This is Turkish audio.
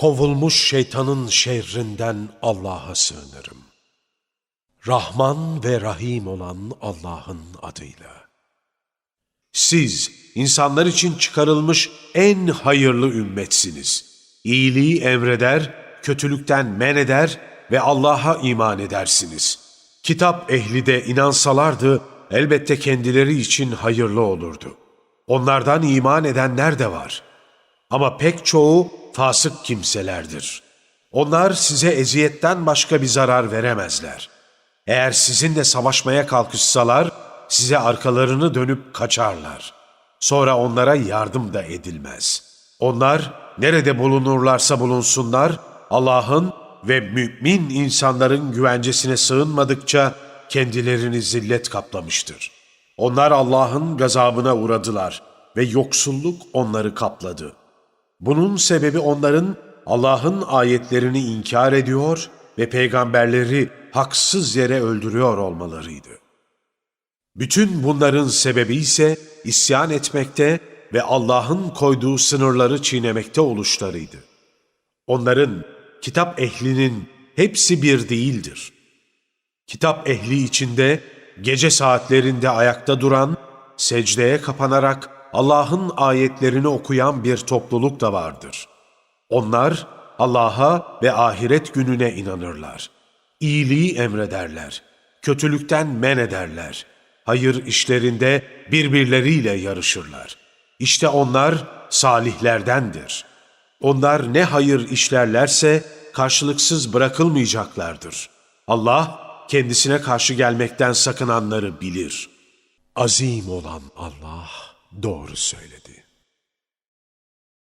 Kovulmuş şeytanın şerrinden Allah'a sığınırım. Rahman ve Rahim olan Allah'ın adıyla. Siz insanlar için çıkarılmış en hayırlı ümmetsiniz. İyiliği emreder, kötülükten men eder ve Allah'a iman edersiniz. Kitap ehli de inansalardı elbette kendileri için hayırlı olurdu. Onlardan iman edenler de var. Ama pek çoğu fasık kimselerdir. Onlar size eziyetten başka bir zarar veremezler. Eğer sizinle savaşmaya kalkışsalar, size arkalarını dönüp kaçarlar. Sonra onlara yardım da edilmez. Onlar nerede bulunurlarsa bulunsunlar, Allah'ın ve mümin insanların güvencesine sığınmadıkça kendilerini zillet kaplamıştır. Onlar Allah'ın gazabına uğradılar ve yoksulluk onları kapladı. Bunun sebebi onların Allah'ın ayetlerini inkar ediyor ve peygamberleri haksız yere öldürüyor olmalarıydı. Bütün bunların sebebi ise isyan etmekte ve Allah'ın koyduğu sınırları çiğnemekte oluşlarıydı. Onların, kitap ehlinin hepsi bir değildir. Kitap ehli içinde gece saatlerinde ayakta duran, secdeye kapanarak Allah'ın ayetlerini okuyan bir topluluk da vardır. Onlar Allah'a ve ahiret gününe inanırlar. İyiliği emrederler, kötülükten men ederler. Hayır işlerinde birbirleriyle yarışırlar. İşte onlar salihlerdendir. Onlar ne hayır işlerlerse karşılıksız bırakılmayacaklardır. Allah kendisine karşı gelmekten sakınanları bilir. Azim olan Allah doğru söyledi.